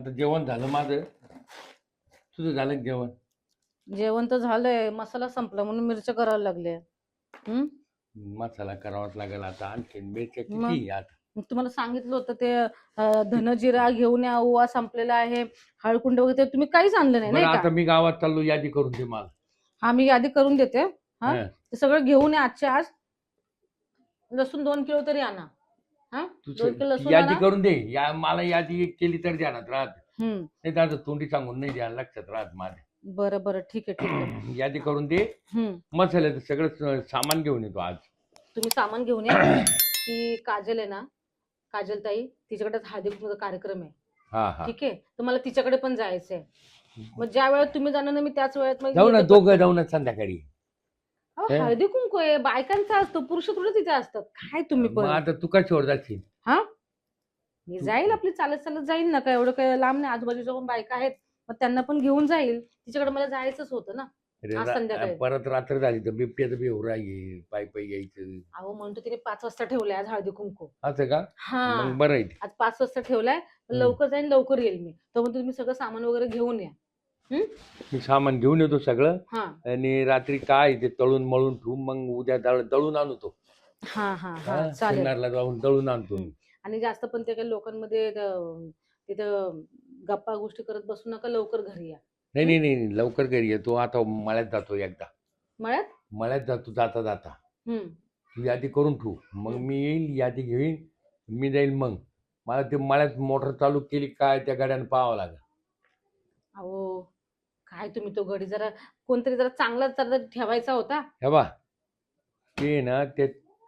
आता जेवण झालं माझं. तुझं झालं का जेवण? जेवण तर झालंय. मसाला संपला म्हणून मिरच्या करायला लागले हम्म? मसाला करावाच लागेल आता. आणखीन मिरच्या मग? किती आहे आता मग तुम्हाला सांगितलं होतं ते अं, धनजिरा घेऊन या ओवा संपलेला आहे हळकुंड वगैरे ते तुम्ही काहीच आणलं नाही बरं नाही आता का मी गावात चाललो यादी करून दे मला. हा मी यादी करून देते. हा? हं. ते सगळं घेऊन या आजच्या आज. लसूण दोन किलो तरी आणा. हा? दोन किलो यादी करून दे. या मला यादी एक केली तर ध्यानात राहत. हम्म. नाही तर आता तोंडी सांगून नाही द्या लक्षात राहत माझ्या बरं बरं ठीक आहे ठीक आहे. यादी करून दे. हम्म. मसाल्याचं सगळं स- सामान घेऊन येतो आज. तुम्ही सामान घेऊन या. ती काजल आहे ना काजल ताई तिच्याकडे हळदी कुंकूचा कार्यक्रम आहे. हा हा. ठीक आहे? तर मला तिच्याकडे पण जायचंय. मग ज्या वेळेत तुम्ही जाणार ना मी त्याच वेळेत मग जाऊ ना येते. दोघं जाऊ ना संध्याकाळी. अहो, हे? हळदी कुंकू आहे बायकांचा असतो पुरुष थोडे तिथे असतात काय तुम्ही मग पण आता तू कशावर जाशील मी जाईल आपली चालत चालत जाईल ना काय एवढं काय लांब नाही. आजूबाजूच्या पण बायका आहेत. मग त्यांना पण घेऊन जाईल. तिच्याकडे मला जायचंच होतं ना. अरे आज रा- संध्याकाळी. परत रात्र झाली तर बिबट्याचं बेवरा येईल पाय पाय यायचं. अहो म्हणतो तिने पाच वाजता ठेवलाय आज हळदी कुंकू. असं का? हा. मग बरं आहे ते. आज पाच वाजता ठेवलाय. लवकर जाईन लवकर येईल मी. तर मग तुम्ही सगळं सामान वगैरे घेऊन या. मी सामान घेऊन येतो सगळं. हा. आणि रात्री काय ते तळून मळून ठेवून मग उद्या दळ दळून आणू तो. हा हा हा. हा, चालेल. सिन्नरला जाऊन दळून आणतो मी. आणि जास्त पण ते काही लोकांमध्ये तिथं गप्पा गोष्टी करत बसू नका लवकर घरी या. नाही नाही नाही नाही, लवकर घरी येतो आता मळ्यात जातो एकदा. मळ्यात? मळ्यात जातो जाता जाता. हम्म तू यादी करून ठेवू. मग मी येईल यादी घेईन मी जाईल मग. मला ते मळ्यात मोटर चालू केली काय त्या गाड्यानं पाहावं लागेल. अहो काय तुम्ही तो गडी जरा कोणतरी जरा चांगला जरा ठेवायचा होता? हे बा ते ना ते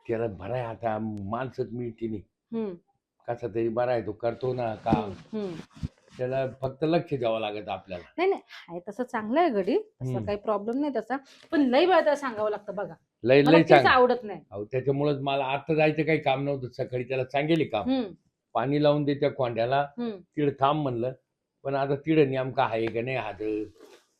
त्याला बरा आहे आता माणसंच मिळते नाही. हम्म. कसा तरी बरा आहे तो करतो ना काम. हम्म, हम्म. त्याला फक्त लक्ष द्यावं लागत आपल्याला. नाही नाही आहे तसं चांगलं आहे गडी तसा हम्म. काही प्रॉब्लेम नाही त्याचा. पण लई वेळा त्याला सांगावं लागतं बघा. लय मला लय तेच आवडत नाही. अहो त्याच्यामुळेच मला आता जायचं काही काम नव्हतं सकाळी त्याला सांगेल काम. हम्म, पाणी लावून दे त्या कोंड्याला. हम्म. तिकडे थांब म्हणलं पण आता तिकडे नेमका आहे का नाही हात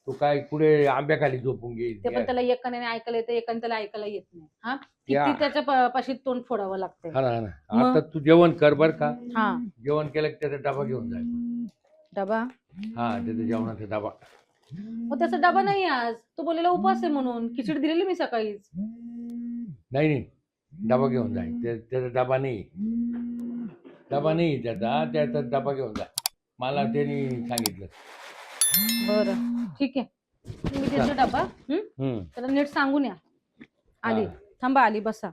तू काय कुठे आंब्याखाली झोपून ते पण घेईल त्याला एकाने ऐकायला येतं एकाने त्याला ऐकायला येत नाही. हा? किती त्याच्या प- पाशी तोंड फोडावं लागतंय. हा ना हा? आता तू जेवण कर बर का. हा. जेवण केलं की त्याचा डबा घेऊन जाय. डबा? हा त्याचा जेवणाचा डबा. मग त्याचा डबा नाही आज. तो बोललेला उपास आहे म्हणून. खिचडी दिलेली मी सकाळीच. नाही नाही. डबा घेऊन जाय. त्या- त्याचा डबा नाही. डबा नाही त्याचा. त्याचा डबा घेऊन जाय. मला त्यांनी सांगितलं. बरं. ठीक आहे. मी देतो डबा हम्म? हम्म त्याला नीट सांगून या. आली. हा. थांबा आली बसा.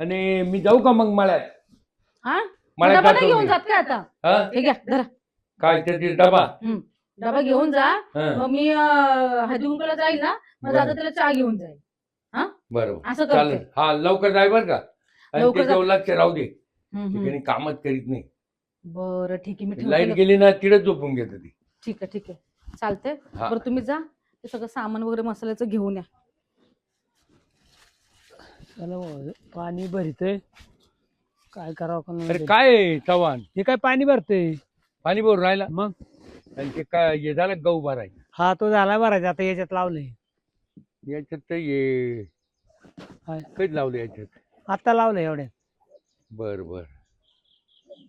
आणि मी जाऊ का मग मळ्यात? हा? डबा नाही जातो घेऊन मी. जात का आता? हा? हे घ्या धरा. काय त्याची डबा. डबा घेऊन जा. हा, मग मी हळदी कुंकूला जाईल ना? मग बरं. दादा त्याला चहा घेऊन जाईल. बरोबर. असं चालेल. करते हा लवकर जाय बर का. आणि लवकर लक्ष राहू दे. ठिकाणी कामच करीत नाही. बरं ठीक आहे. मी लाइट. गेली ना तिकडे झोपून घेत ती. ठीक आहे ठीक आहे. चालते हा. बरं तुम्ही जा. ते सगळं सामान वगैरे मसाल्याचं घेऊन या. भाऊ, पाणी भरतय. काय करावं का नाही अरे ते. काय आहे, चव्हाण? हे काय पाणी भरतय? पाणी भरून राहिला. मग? आणि ते काय हे झालं गहू भरायचं. हा तो झाला भरायचा. आता याच्यात लावलंय. याच्यात तर ये? कधी लावलं याच्यात? आता लावलंय एवढ्यात बर बर.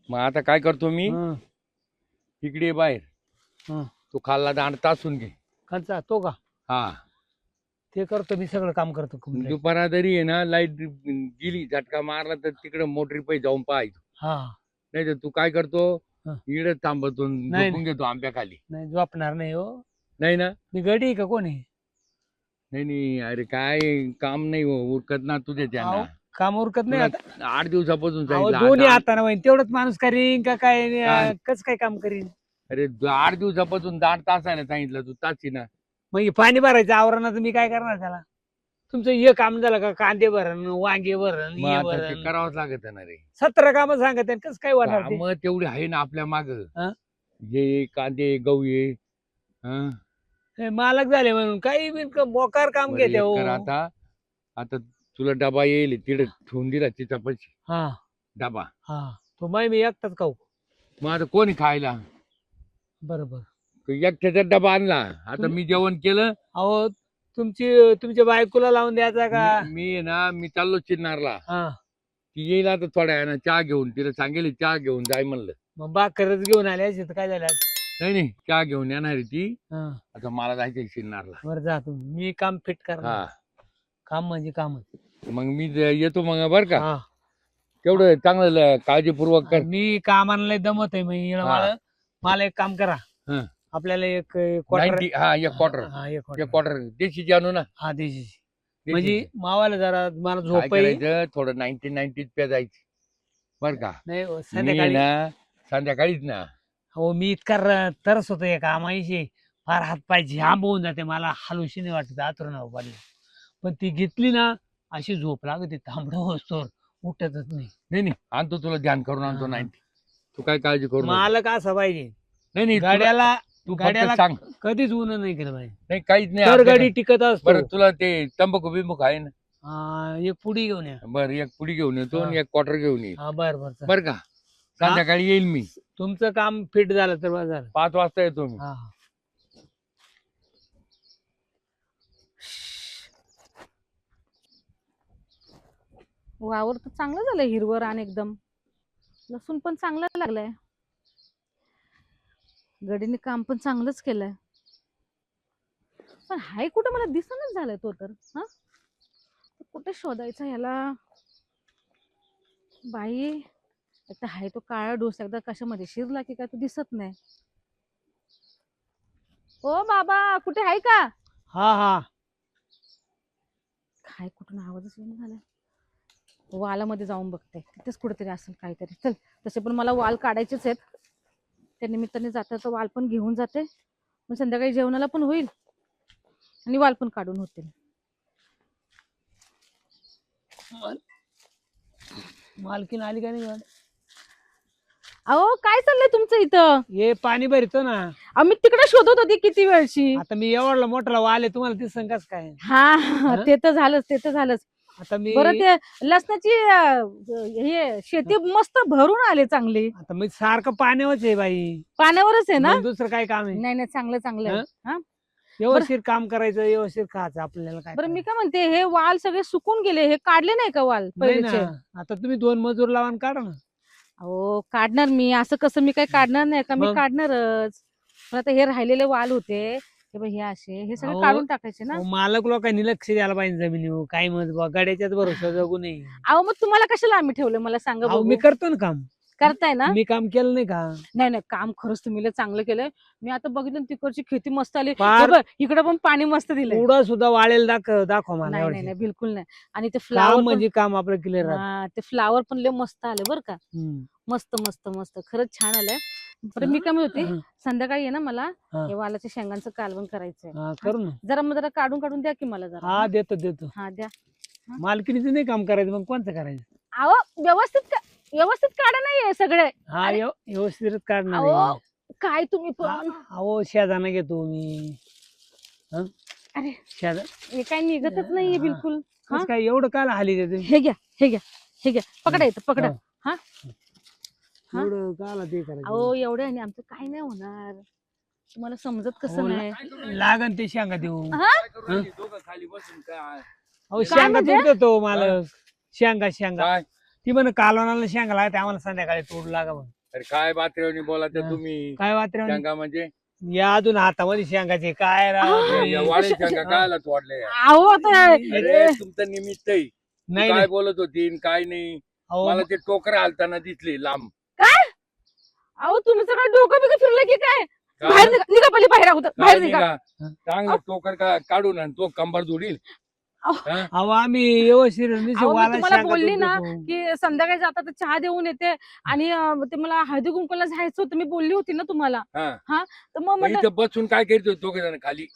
मग आता काय करतो मी? हं, इकडे ये बाहेर. हं. तो खाल्ला दांड तासून घे. खालचा तो का? हा. ते करतो मी सगळं काम करतो complete. दुपारा जरी आहे ना लाइट गेली झटका मारला तर तिकडे मोटरी पै जाऊन पाहायचो हा. नाही तर तू काय करतो? हं. इकडे थांबतो नाही. झोपून घेतो आंब्याखाली. नाही झोपणार नाही हो. नाही ना? मी गडी आहे का कोणी? नाही नाही अरे काय काम नाही हो, उरकत ना तुझे त्यांना अहो, काम उरकत नाही आता तुला आठ दिवसापासून अहो, सांगितलं दोन्ही आता- हाताने होईन तेवढंच माणूस करीन का काय काय? कस काय काम करीन अरे द- आठ दिवसापासून दाट तासाने सांगितलं तू तासी ना मग हे पाणी भरायचं आवरणाचं मी काय करणार त्याला तुमचं हे काम झालं का कांदे भरण वांगे भरण मग हे आता ते भरण करावंच लागत ना रे सतरा काम सांगत कस काय ते? मग तेवढी आहे ना आपल्या माग हं? जे कांदे गहू ये हं? हे मालक झाले म्हणून काही बी क- मोकार काम बरं, घेते एक हो. कर आता. आता तुला डबा येईल तिकडे ठेवून दिला तिचा पैसे. हा. डबा. हा. तो माही मी एकटाच खाऊ. मग आता कोणी खायला? बरोबर. तो एकट्याचा डबा आणला. आता मी जेवण केलं. अहो तुमची तुमच्या बायकोला लावून द्यायचा का? मी मी आहे ना मी चाललो चिन्नारला. हा. ती येईल आता थोड्या वेळानं चहा घेऊन. तिला सांगेल चहा घेऊन जाय म्हणलं. मग बाकरच घेऊन आले असे तर काय झालं नाही नाही चहा घेऊन येणार आहे ती? हा. आता मला जायचंय चिन्नारला बरं जा तुम्ही. मी काम फिट करणार. हा. काम म्हणजे काम मग मी ज- येतो मग बर का? हा. तेवढं चांगलं ल- काळजीपूर्वक कर. मी कामाला लय दमत आहे मी मला मला एक काम करा. हं. आपल्याला एक क्वार्टर 90 हा एक क्वार्टर हा एक एक क्वार्टर आणू ना. हा देशी देशीची. म्हणजे मावाला जरा मला काय झोप आहे. करायचं? थोडं नाईन्टी नाईन्टीत पे जायची. बर का? नाही संध्याकाळी. ना संध्याकाळीच ना. हो मी इतका र- तरस होतो या कामाशी फार हात पाय झांब होऊन जाते मला. हालूशी नाही वाटत आतरून पाणी पण ती घेतली ना अशी झोप लागते तांबडं असतो उठतच नाही. नाही नाही. आणतो तुला ध्यान करून आणतो हा. नाईन्टी तू काय काळजी करू नको. मालक असं पाहिजे नाही नाही तुला- गाड्याला तू फक्त गाड्याला सांग. कधीच ऊन नाही केलं पाहिजे नाही काहीच नाही. तर आपल्याकडे. गाडी टिकत असतो. बरं तुला ते तंबाखू बिंबूक आहे ना? हा, एक पुडी घेऊन या. बरं एक पुडी घेऊन येतो आणि हा. एक क्वार्टर घेऊन ये. हा बर बर. बर का? संध्याकाळी येईल मी. तुमचं काम फिट झालं तर झालं. पाच वाजता येतो मी. हा. वावर तर चांगलं झालं हिरवं रान एकदम. लसूण पण चांगलं लागलंय. गडीने काम पण चांगलंच केलंय. पण हाय कुठं? मला दिसनच झालाय तो तर हा? कुठे शोधायचा ह्याला बाई. एक तर हाय तो काळा डोस एकदा कशामध्ये? शिरला की काय तो दिसत नाही. ओ बाबा कुठे आहे का? हा हा. काय कुठून आवाजच येऊन झालाय. वालामध्ये जाऊन बघते. तिथेच कुठेतरी असेल काहीतरी. चल तसे पण मला वाल काढायचेच आहेत. त्या निमित्ताने जाता तर वाल पण घेऊन जाते. मग संध्याकाळी जेवणाला पण होईल. आणि वाल पण काढून होतील मालकीन आली का नाही? अहो काय चाललंय तुमचं इथं? हे पाणी भरतो ना. अहो, मी तिकडे शोधत होती किती वेळची. आता मी एवढला मोठा वाले तुम्हाला दिसन कस काय? हा? ते तर झालंच ते तर झालंच. आता मी बरं ते लसणाची अं, हे शेती मस्त भरून आले चांगली. आता मी सारखं पाण्यावरच आहे बाई. पाण्यावरच आहे ना? दुसरं काय काम आहे? नाही नाही चांगलं चांगलं आहे. हा? व्यवस्थित काम करायचं व्यवस्थित खायचं आपल्याला काय बरं मी? काय म्हणते हे वाल सगळे सुकून गेले हे काढले नाही का वाल नाही पहिलेचे? ना आता तुम्ही दोन मजूर लावा आणि काढा ना. अहो काढणार मी. असं कसं मी काही काढणार नाही का? मी मग? काढणारच. पण आता हे राहिलेले वाल होते. हे बघ हे असे. हे सगळे अहो, काढून टाकायचे ना? अहो, मालक लोकांनी लक्ष द्यायला पाहिजे जमिनीवर. काय मत बा गाड्याच्याच भरोसा जगू नये. अहो मग तुम्हाला कशाला आम्ही ठेवले? मला सांगा अहो, बघू. मी करतो ना काम. करताय ना? मी काम केलं नाही का? नाही नाही काम खरंच तुम्ही लय चांगलं केलंय. मी आता बघितलं ना तिकडची खेती मस्त आली. फार- इकडं पण पाणी मस्त दिलंय. पुढं सुद्धा वाळेल दाखव दाखव मला नाही नाही यावर्षी. नाही बिलकुल नाही. आणि ते काम फ्लावर म्हणजे काम आपलं क्लिअर ते फ्लावर पण लय मस्त आले बरं का. मस्त मस्त मस्त. खरंच छान आलंय. बरं मी म्हणत होती संध्याकाळी आहे ना मला. हा. हे वालाच्या शेंगांचं कालवण करायचंय. करू ना. जरा मग जरा काढून काढून द्या की मला जरा हा देतो देतो. हा द्या. मालकीनीचं नाही काम करायचं मग कोणतं करायचं? अहो व्यवस्थित का- व्यवस्थित काढा नाहीये सगळे हा अरे. व्यव- व्यवस्थित काढणार अहो, आहे. काय तुम्ही पण हा, अहो शेजाना घेतो मी हं? अरे. शेजा हे काय निघतच नाहीये हा. बिलकुल हा? कसं काय एवढं काल हाली देते हे घ्या हे घ्या हे घ्या पकडा येतं पकडा हा. एवढं काला ते अहो करायचं एवढे आणि आमचं काय नाही होणार तुम्हाला समजत कसं हो ना. नाही लागन ते शेंगा देऊ हा? काय करू? दोघं खाली बसून काय अहो शेंगा म्हणजे? तोडतो मालक शेंगा शेंगा काय ती म्हण कालवणाला शेंगा लागते आम्हाला संध्याकाळी तोड लागा म्हण. अरे काय बातऱ्यावनी बोलायचं. तुम्ही काय वात्र शेंगा म्हणजे या अजून हातामध्ये शेंगाचे काय राव. ते. या वाळे शेंगा कायला तोडले अहो आता अरे तुमचं निमित्त आहे तू नाही काय नाही. बोलत होती आणि काय नाही अहो, मला ते टोकर हालताना दिसले लांब अहो तुम्ही सगळं डोकं बिकं फिरलं की काय काय? बाहेर निघा निघा पहिली बाहेर अगोदर काय बाहेर निघा निघा? चांगलं टोकर का काढून आणि तो कंबर जोडील अहो आम्ही व्यवस्थित नुसतं अहो, मी तुम्हाला बोलली ना. की संध्याकाळी जाता तर चहा देऊन येते आणि अं, ते मला हळदी कुंकूला जायचं होतं मी बोलली होती ना तुम्हाला. हा. तर मग मग म्हटलं इथं बसून काय करतो तो जण खाली?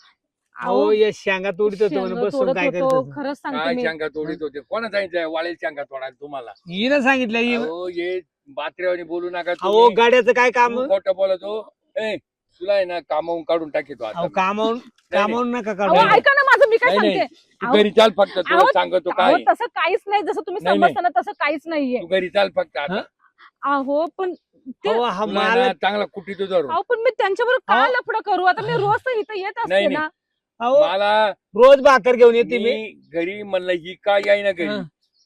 अहो या शेंगा तोडतो तो शेंगं म्हणे, बसून तोडत काय होतो, करतो खरंच सांगते काय मी. तोडीत होते? कोणा सांगितलं वाळेल शेंगा तोडायला तुम्हाला? हिनं सांगितलं हि- अहो ये बात्र्यावानी बोलू नका अहो तुम्ही. गाड्याचं काय काम? तू खोटं बोलतो. ए तुला आहे ना कामावून काढून टाकीतो आता अहो मी. कामावून नाही, कामावून नका अहो काढू ऐका ना माझं मी काय नाही, सांगते? तू अहो, घरी चाल फक्त तुला अहो, सांगतो अहो काय तसं काहीच नाही जसं तुम्ही नाही, नाही. समजता ना तसं काहीच नाहीये. तू घरी चाल फक्त आता. हा? अहो पण ते अहो हा तुला मालक ना चांगला धरून. अहो पण मी त्यांच्याबरोबर काय अहो. लफडं करू? आता मी रोज तर इथं येत नाही, असते ना. अहो मला रोज भाकर घेऊन येते मी मी. घरी म्हणलं ही का येईना घरी? हं.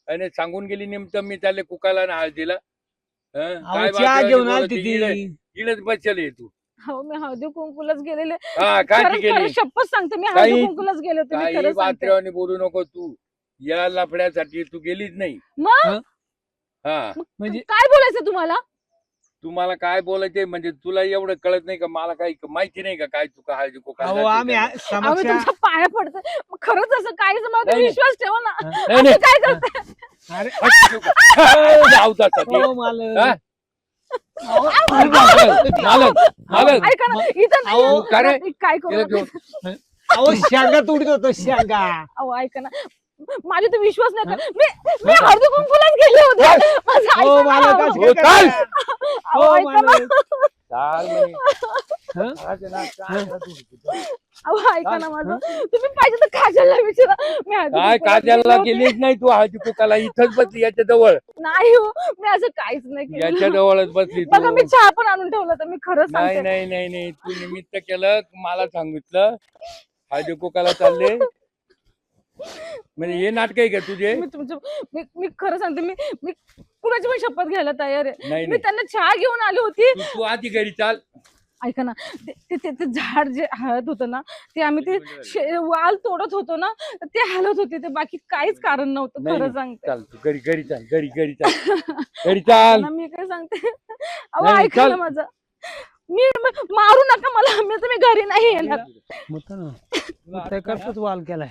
आणि सांगून गेली नेमकं मी त्याला कुकाला ना हळदीला हं? अहो काय चहा बाकी घेऊन बोलत आलती ती. इकडे- ती इकडेच बसले तू. हो मी हळदी कुंकूलाच गेलेले. हा काय खरंच खरंच शपथ सांगते मी हळदी काही- कुंकूलाच गेले होते मी काही खरंच सांगते. बात्र्यावानी बोलू नको तू. या लफड्यासाठी तू गेलीच नाही. मग? हं? म्हणजे? काय बोलायचं तुम्हाला? तुम्हाला काय बोलायचंय? म्हणजे तुला एवढं कळत नाही का? मला काही माहिती नाही का? काय तू का हळदी कुकाला अहो जाते आम्ही त्याला? आ- आम्ही समस्या तुमच्या पाया पडतो मग खरंच असं काय मला नाही, नाही. विश्वास ठेवा ना. नाही नाही. असं काय करताय? अरे. हो, मला- हा? अहो, मालक मालक मालक ऐका ना इथं अहो, रे? काय करू? अहो शेंगा तुडीत होतो शेंगा. अहो ऐका ना. माझा तर विश्वास नाही का मी मी हळदी कुंकूलाच गेले होते. माझं हो ऐका मला ना. हो, चाल. अहो, हो ऐका ना. मला चाल म्हणे. हं? आज ना, चाल ना तू. अहो ऐका ना माझं. तुम्ही पाहिजे तर काजलला विचारा. मी हळदी काय गेले काजलला होते. गेलीच नाही तू हळदी कुकाला. इथंच बसली याच्या जवळ नाही हो मी असं काहीच नाही याच्या केलं. जवळच बसली बघा मी तू चहा पण आणून ठेवलं तर मी खरं नाही सांगते. नाही नाही नाही. तू निमित्त केलं मला सांगितलं. हळदी कुकाला चालले. म्हणजे हे नाटक आहे का तुझे? मी तुमचं मी मी खरं सांगते मी मी कुणाची पण शपथ घ्यायला तयार आहे. नाही मी नाही. त्यांना चहा घेऊन आली होती. तू तू आधी घरी चाल. ऐका ना ते ते- ते ते झाड जे हळद होतं ना ते आम्ही ते शे- वाल तोडत होतो ना तर ते हलत होते ते बाकी काहीच कारण नव्हतं नाही, खरं नाही. सांगते. चाल तू घरी घरी चाल घरी घरी चाल. घरी चाल. ना मी काय सांगते. अहो नाही, ऐका ना चल. माझं. मी म- मारू नका मला मी तुम्ही घरी नाही येणार. होतं ना. मग करताच वाल केलाय?